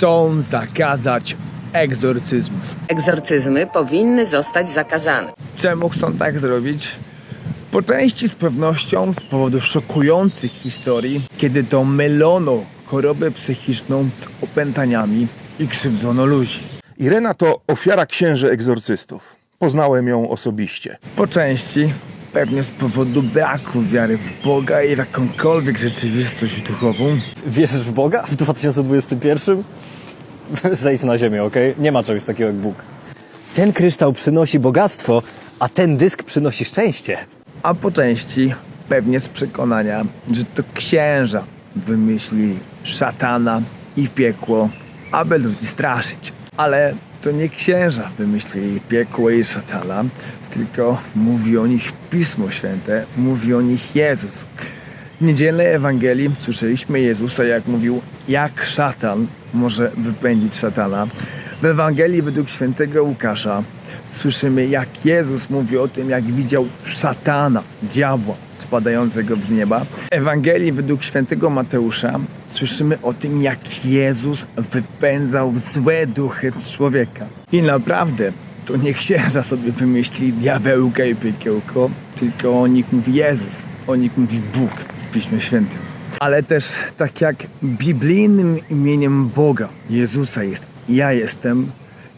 chcą zakazać egzorcyzmów. Egzorcyzmy powinny zostać zakazane. Czemu chcą tak zrobić? Po części z pewnością z powodu szokujących historii, kiedy to mylono chorobę psychiczną z opętaniami i krzywdzono ludzi. Irena to ofiara księży egzorcystów. Poznałem ją osobiście. Po części pewnie z powodu braku wiary w Boga i w jakąkolwiek rzeczywistość duchową. Wierzysz w Boga w 2021? Zejdź na ziemię, okej? Nie ma czegoś takiego jak Bóg. Ten kryształ przynosi bogactwo, a ten dysk przynosi szczęście. a po części pewnie z przekonania, że to księża wymyślili szatana i piekło, aby ludzi straszyć. Ale to nie księża wymyślili piekło i szatana, tylko mówi o nich Pismo Święte, mówi o nich Jezus. W niedzielnej Ewangelii słyszeliśmy Jezusa, jak mówił, jak szatan może wypędzić szatana. W Ewangelii według świętego Łukasza słyszymy, jak Jezus mówi o tym, jak widział szatana, diabła spadającego z nieba. W Ewangelii według świętego Mateusza słyszymy o tym, jak Jezus wypędzał złe duchy człowieka. I naprawdę to nie księża sobie wymyśli diabełka i piekiełko, tylko o nich mówi Jezus, o nich mówi Bóg w Piśmie Świętym. Ale też tak jak biblijnym imieniem Boga, Jezusa jest ja jestem,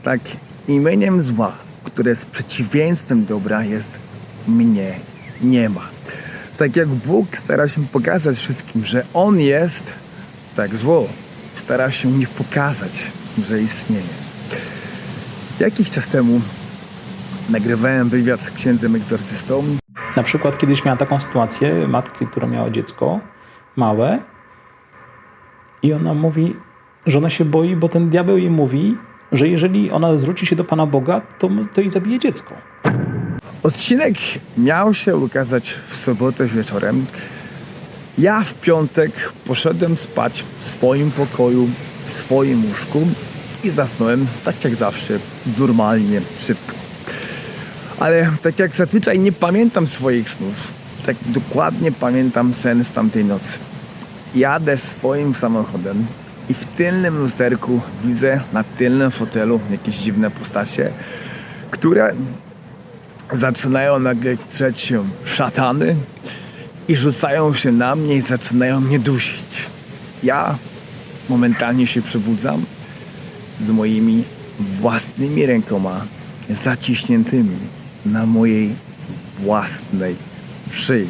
tak imieniem zła, które jest przeciwieństwem dobra jest mnie nie ma. Tak jak Bóg stara się pokazać wszystkim, że On jest, tak zło stara się nie pokazać, że istnieje. Jakiś czas temu nagrywałem wywiad z księdzem egzorcystą Na przykład kiedyś miała taką sytuację matki, która miała dziecko małe i ona mówi, że ona się boi, bo ten diabeł jej mówi, że jeżeli ona zwróci się do Pana Boga, to, to jej zabije dziecko. Odcinek miał się ukazać w sobotę wieczorem. Ja w piątek poszedłem spać w swoim pokoju, w swoim łóżku i zasnąłem tak jak zawsze, normalnie, szybko. Ale tak jak zazwyczaj nie pamiętam swoich snów, tak dokładnie pamiętam sen z tamtej nocy. Jadę swoim samochodem i w tylnym lusterku widzę na tylnym fotelu jakieś dziwne postacie, które zaczynają nagle trzeć się szatany i rzucają się na mnie i zaczynają mnie dusić. Ja momentalnie się przebudzam z moimi własnymi rękoma zaciśniętymi na mojej własnej szyi.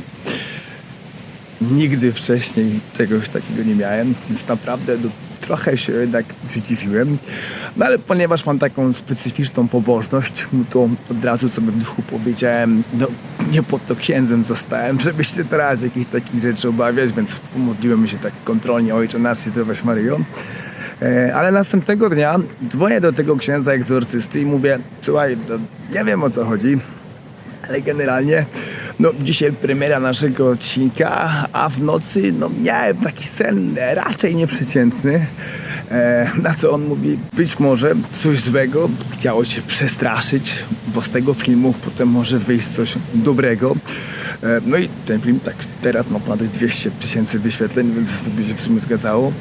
Nigdy wcześniej czegoś takiego nie miałem, więc naprawdę trochę się jednak zdziwiłem. No ale ponieważ mam taką specyficzną pobożność, no to od razu sobie w duchu powiedziałem, no nie po to księdzem zostałem, żeby się teraz jakichś takich rzeczy obawiać, więc pomodliłem się tak kontrolnie, Ojcze nasz, Zdrowaś Maryjo. E, Ale następnego dnia dzwonię do tego księdza egzorcysty i mówię, słuchaj, nie wiem o co chodzi, ale generalnie no, dzisiaj premiera naszego odcinka, a w nocy no, miałem taki sen raczej nieprzeciętny. E, na co on mówi, być może coś złego, chciało się przestraszyć, bo z tego filmu potem może wyjść coś dobrego. E, no i ten film tak teraz ma ponad 200 tysięcy wyświetleń, więc sobie się w sumie zgadzało.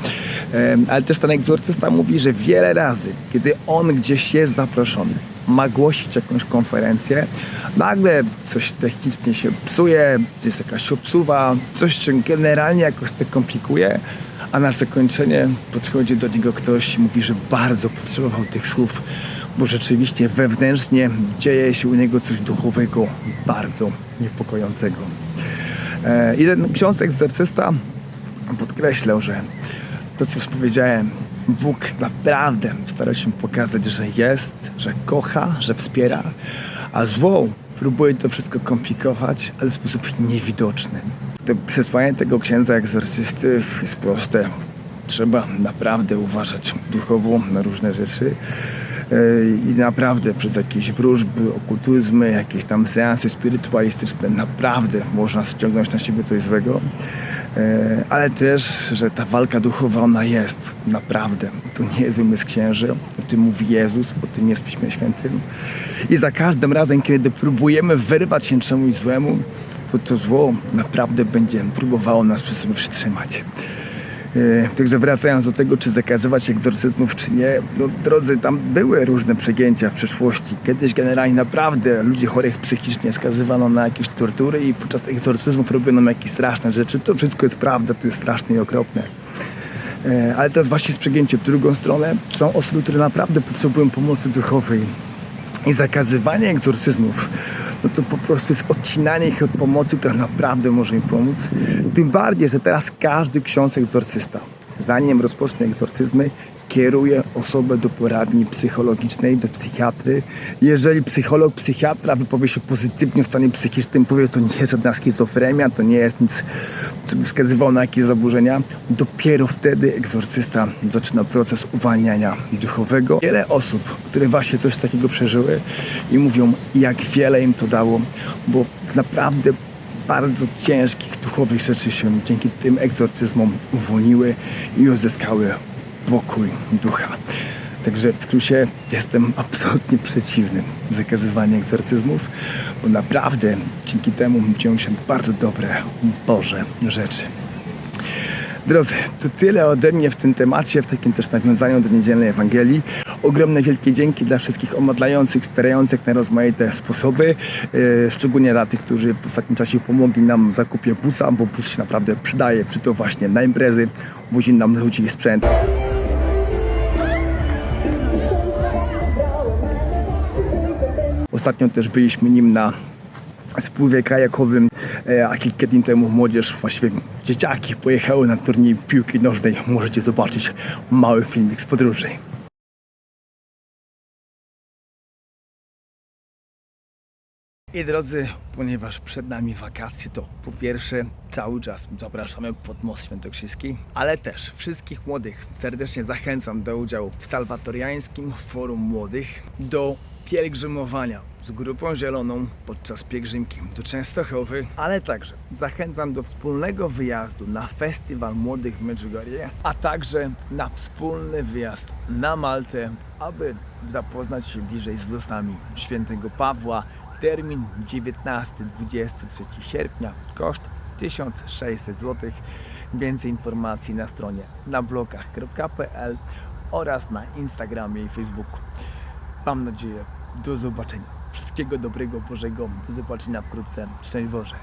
E, ale też ten egzorcysta mówi, że wiele razy, kiedy on gdzieś jest zaproszony, ma głosić jakąś konferencję, nagle coś technicznie się psuje, gdzieś jakaś obsuwa, coś się generalnie jakoś tak komplikuje, a na zakończenie podchodzi do niego ktoś i mówi, że bardzo potrzebował tych słów, bo rzeczywiście wewnętrznie dzieje się u niego coś duchowego, bardzo niepokojącego. E, I ten ksiądz egzorcysta podkreślał, że to, co powiedziałem, Bóg naprawdę stara się pokazać, że jest, że kocha, że wspiera, a zło próbuje to wszystko komplikować, ale w sposób niewidoczny. To przesłanie tego księdza egzorcysty jest proste. Trzeba naprawdę uważać duchowo na różne rzeczy. Yy, I naprawdę przez jakieś wróżby, okultyzmy, jakieś tam seanse spirytualistyczne naprawdę można ściągnąć na siebie coś złego. E, ale też, że ta walka duchowa ona jest naprawdę. To nie jest wymysł księży, o tym mówi Jezus, o tym jest w Piśmie Świętym. I za każdym razem, kiedy próbujemy wyrwać się czemuś złemu, to to zło naprawdę będzie próbowało nas przy sobie przytrzymać. E, Także wracając do tego, czy zakazywać egzorcyzmów, czy nie, no drodzy, tam były różne przegięcia w przeszłości. Kiedyś generalnie naprawdę ludzi chorych psychicznie skazywano na jakieś tortury i podczas egzorcyzmów robiono jakieś straszne rzeczy. To wszystko jest prawda, to jest straszne i okropne. E, Ale teraz właśnie jest przegięcie w drugą stronę. Są osoby, które naprawdę potrzebują pomocy duchowej. I zakazywanie egzorcyzmów, no to po prostu jest odcinanie ich od pomocy, która naprawdę może im pomóc. Tym bardziej, że teraz każdy ksiądz egzorcysta, zanim rozpocznie egzorcyzmy, kieruje osobę do poradni psychologicznej, do psychiatry. Jeżeli psycholog, psychiatra wypowie się pozytywnie o stanie psychicznym, powie, że to nie jest żadna schizofrenia, to nie jest nic, co by wskazywało na jakieś zaburzenia, dopiero wtedy egzorcysta zaczyna proces uwalniania duchowego. Wiele osób, które właśnie coś takiego przeżyły i mówią, jak wiele im to dało, bo naprawdę bardzo ciężkich duchowych rzeczy się dzięki tym egzorcyzmom uwolniły i uzyskały pokój ducha. Także w skrócie jestem absolutnie przeciwny zakazywaniu egzorcyzmów, bo naprawdę dzięki temu dzieją się bardzo dobre, Boże rzeczy. Drodzy, to tyle ode mnie w tym temacie, w takim też nawiązaniu do niedzielnej Ewangelii. Ogromne wielkie dzięki dla wszystkich omodlających, wspierających na rozmaite sposoby, e, szczególnie dla tych, którzy w ostatnim czasie pomogli nam w zakupie busa, bo bus się naprawdę przydaje, czy to właśnie na imprezy, wozi nam ludzi i sprzęt. Ostatnio też byliśmy nim na spływie kajakowym, e, a kilka dni temu młodzież, właściwie dzieciaki pojechały na turniej piłki nożnej. Możecie zobaczyć mały filmik z podróży. I drodzy, ponieważ przed nami wakacje, to po pierwsze cały czas zapraszamy pod Most Świętokrzyski, ale też wszystkich młodych serdecznie zachęcam do udziału w Salwatoriańskim Forum Młodych, do pielgrzymowania z Grupą Zieloną podczas pielgrzymki do Częstochowy, ale także zachęcam do wspólnego wyjazdu na Festiwal Młodych w Medjugorje, a także na wspólny wyjazd na Maltę, aby zapoznać się bliżej z losami świętego Pawła. Termin 19-23 sierpnia, koszt 1600 zł. Więcej informacji na stronie nablokach.pl oraz na Instagramie i Facebooku. Mam nadzieję, do zobaczenia. Wszystkiego dobrego Bożego. Do zobaczenia wkrótce. Szczęść Boże.